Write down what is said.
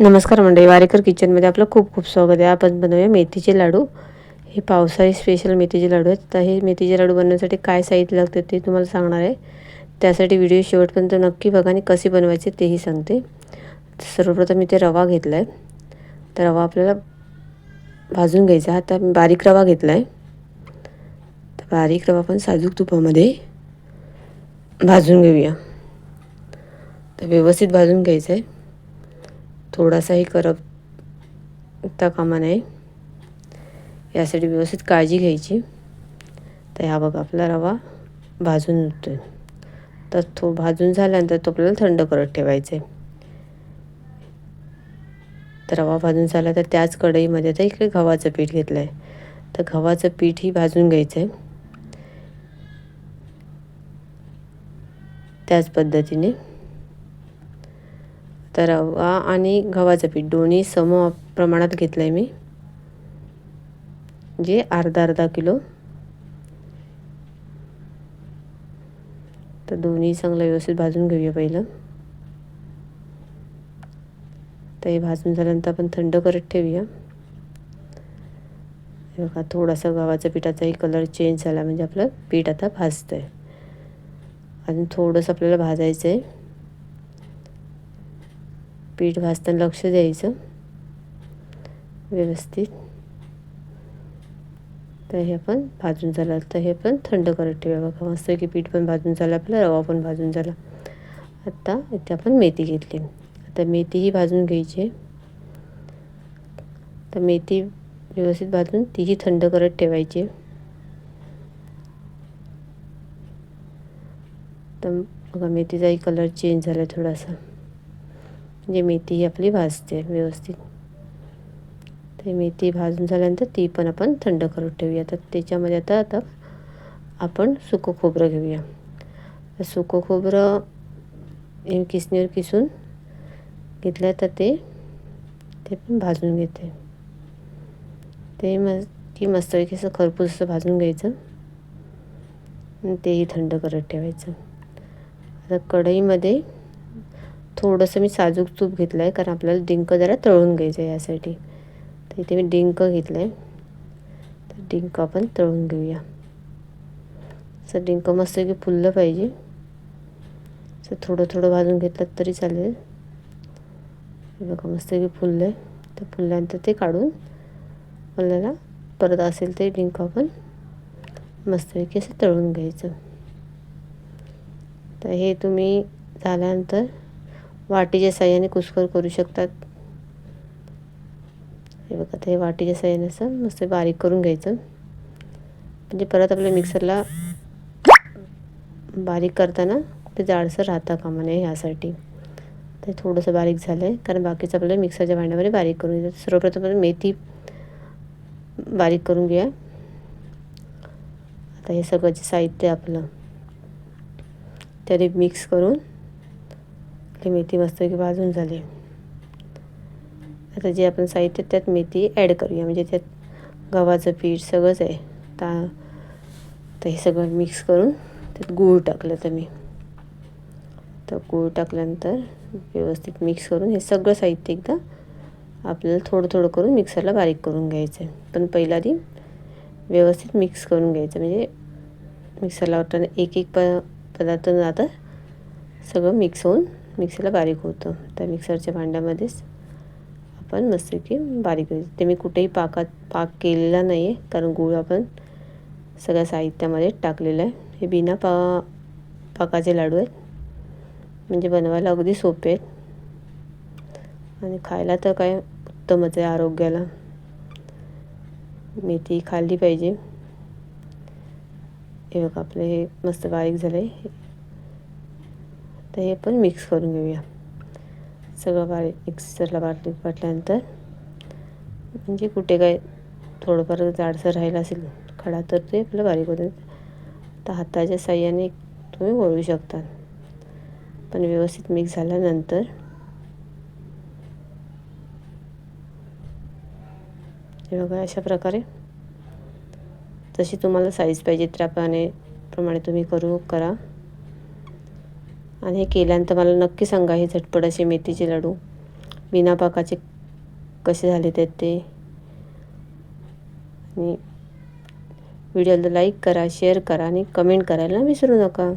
नमस्कार मंडळी वारेकर किचनमध्ये आपलं खूप खूप स्वागत आहे. आपण बनवूया मेथीचे लाडू. हे पावसाळी स्पेशल मेथीचे लाडू आहेत. तर हे मेथीचे लाडू बनवण्यासाठी काय साहित्य लागतं ते तुम्हाला सांगणार आहे. त्यासाठी व्हिडिओ शेवटपर्यंत नक्की बघा आणि कसे बनवायचे तेही सांगते. सर्वप्रथम मी ते रवा घेतला आहे तर रवा आपल्याला भाजून घ्यायचा आहे. आता बारीक रवा घेतला आहे तर बारीक रवा पण साजूक तुपामध्ये भाजून घेऊया. तर व्यवस्थित भाजून घ्यायचं आहे थोडासाही करपता कामा नये यासाठी व्यवस्थित काळजी घ्यायची. तर ह्या बघा आपला रवा भाजून होतो आहे तर तो भाजून झाल्यानंतर तो आपल्याला थंड करत ठेवायचा आहे तर रवा भाजून झाला तर त्याच कढईमध्ये आता इकडे गव्हाचं पीठ घेतलं आहे तर गव्हाचं पीठही भाजून घ्यायचं आहे त्याच पद्धतीने तर रवा आणि गव्हाचं पीठ. दोन्ही सम प्रमाणात घेतलं आहे मी. जे अर्धा अर्धा किलो. तर दोन्ही चांगलं व्यवस्थित भाजून घेऊया पहिलं. तर हे भाजून झाल्यानंतर आपण थंड करत ठेवूया. बघा थोडासा गव्हाच्या पिठाचाही कलर चेंज झाला. म्हणजे आपलं पीठ आता भाजतं आहे अजून थोडंसं आपल्याला भाजायचं आहे पीठ भाजताना लक्ष द्यायचं. व्यवस्थित. तर हे आपण भाजून झालं. तर हे पण थंड करत ठेवा. बघा मस्त की पीठ पण भाजून झालं आपलं रवा पण भाजून झाला. आता इथे आपण मेथी घेतली. आता मेथीही भाजून घ्यायची. तर मेथी व्यवस्थित भाजून तीही थंड करत ठेवायची. तर बघा मेथीचाही कलर चेंज झाला थोडासा. म्हणजे मेथी ही आपली भाजते व्यवस्थित. ते मेथी भाजून झाल्यानंतर ती पण आपण थंड करून ठेवूया. तर त्याच्यामध्ये आता आता आपण सुकं खोबरं घेऊया. सुकं खोबरं किसणीवर किसून घेतलं तर ते ते पण भाजून घेते. ते म की मस्तपैकी असं खरपूस असं भाजून घ्यायचं. तेही थंड करत ठेवायचं. आता कढईमध्ये थोडंसं मी साजूक तूप घेतलं आहे कारण आपल्याला डिंक जरा तळून घ्यायचं आहे यासाठी. तर इथे मी डिंक घेतलं आहे तर डिंक आपण तळून घेऊया. असं डिंक मस्त की फुललं पाहिजे. असं थोडं थोडं भाजून घेतलं तरी चालेल. बघा मस्त की फुललं आहे तर फुलल्यानंतर ते काढून आपल्याला परत असेल ते डिंक आपण मस्तपैकी असं तळून घ्यायचं. तर हे तुम्ही झाल्यानंतर वाटीच्या साह्याने कुस्कर करू शकतात. हे बघा हे वाटीच्या साह्याने असं मस्त बारीक करून घ्यायचं. म्हणजे परत आपल्या मिक्सरला बारीक करताना ते जाडसर राहता कामा नये ह्यासाठी. ते थोडंसं बारीक झालं आहे कारण बाकीचं आपल्याला मिक्सरच्या भांड्यामध्ये बारीक करून घ्यायचं. सर्वप्रथम मेथी बारीक करून घ्या आता हे सगळं जे साहित्य आपलं त्याने मिक्स करून आपली मेथी मस्तपैकी भाजून झाली. आता जे आपण साहित्य त्यात मेथी ॲड करूया. म्हणजे त्यात गव्हाचं पीठ सगळंच आहे. ता तर हे सगळं मिक्स करून त्यात गूळ टाकलं तर मी. तर गूळ टाकल्यानंतर व्यवस्थित मिक्स करून हे सगळं साहित्य एकदा आपल्याला थोडं थोडं करून मिक्सरला बारीक करून घ्यायचं आहे. पण पहिला आधी व्यवस्थित मिक्स करून घ्यायचं. म्हणजे मिक्सरला वाटताना एक एक प पदार्थ आता सगळं मिक्स होऊन मिक्सरला बारीक होतं. त्या मिक्सरच्या भांड्यामध्येच आपण मस्त की बारीक ते मी कुठेही पाकात पाक केलेला नाही आहे कारण गूळ आपण सगळ्या साहित्यामध्ये टाकलेलं आहे. हे बिना पा पाकाचे लाडू आहेत. म्हणजे बनवायला अगदी सोपे आहेत. आणि खायला तर काय उत्तमच आहे आरोग्याला. मेथी खाल्ली पाहिजे. हे बघा आपलं हे मस्त बारीक झालं आहे तर हे पण मिक्स करून घेऊया. सगळं बारीक मिक्सरला बारीक वाटल्यानंतर म्हणजे कुठे काय थोडंफार जाडसर राहिलं असेल खडा तर ते आपलं बारीक होतं. तर हाताच्या साह्याने तुम्ही वळू शकता. पण व्यवस्थित मिक्स झाल्यानंतर हे बघा अशा प्रकारे जशी तुम्हाला साईज पाहिजे त्याप्रमाणे प्रमाणे तुम्ही करू करा. आणि हे केल्यानंतर मला नक्की सांगा हे झटपट असे मेथीचे लाडू. बिना पाकाचे कसे झाले ते ते. आणि व्हिडिओला लाईक करा शेअर करा आणि कमेंट करायला विसरू नका.